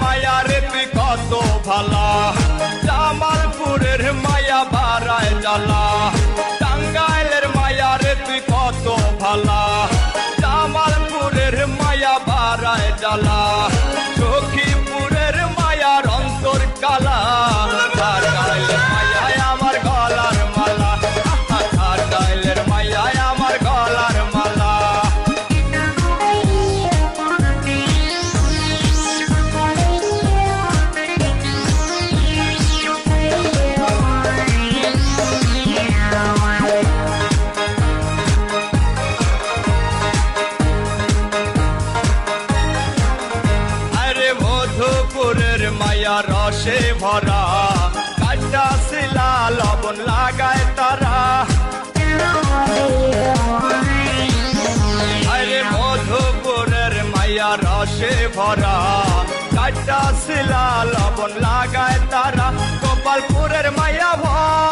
মায়া রে তুই কত ভালা। জামালপুরের মায়া বারায় জ্বালা। টাঙ্গাইলের মায়া রে তুই কত ভালা। জামালপুরের মায়া বারায় জ্বালা। সখীপুরের মায়ার অন্তর কালা। মায়া রসে ভরা। কাটা শিলা লবণ লাগায় তারা। আরে মধুপুরের মায়া রসে ভরা। কাটা শিলা লবণ লাগায় তারা। গোপালপুরের মায়া ভয়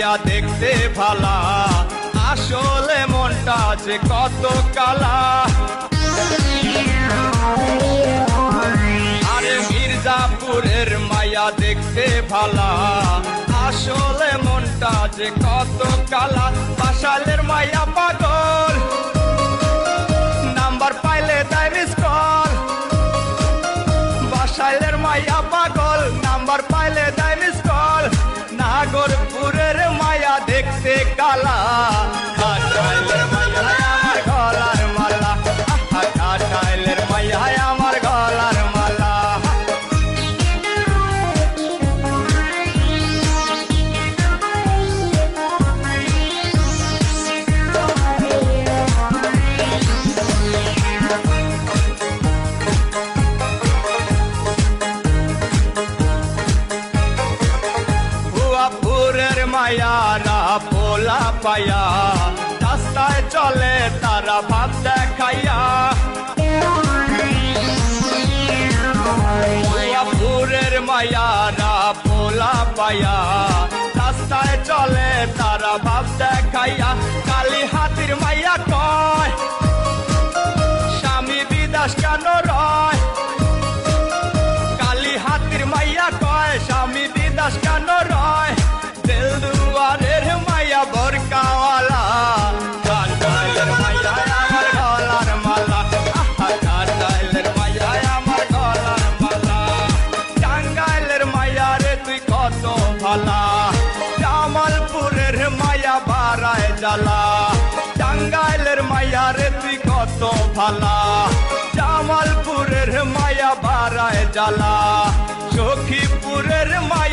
মায়া দেখতে ভালা। আসলে মনটা যে কত কালা। আরে মির্জাপুরের মায়া দেখতে ভালা। আসলে মনটা যে কত কালা। পাশালের মায়া পাগল। নাম্বার পাইলে দেয় মিস কল বাসাইলের মায়া পাগল। কালা মায়ারা পোলা পায়া, রাস্তায় চলে তারা ভাব দেখাইয়া। ভুয়াপুরের মায়ারা পোলা পায়া, রাস্তায় চলে তারা ভাব দেখাইয়া। কালী হাতির মাইয়া কয়, স্বামী বিদাস কেন রয়? জ্বালা টাঙ্গাইলের মায়া রে তুই কত ভালা। জামালপুরের মায়া বারায় জ্বালা। সখীপুরের মায়া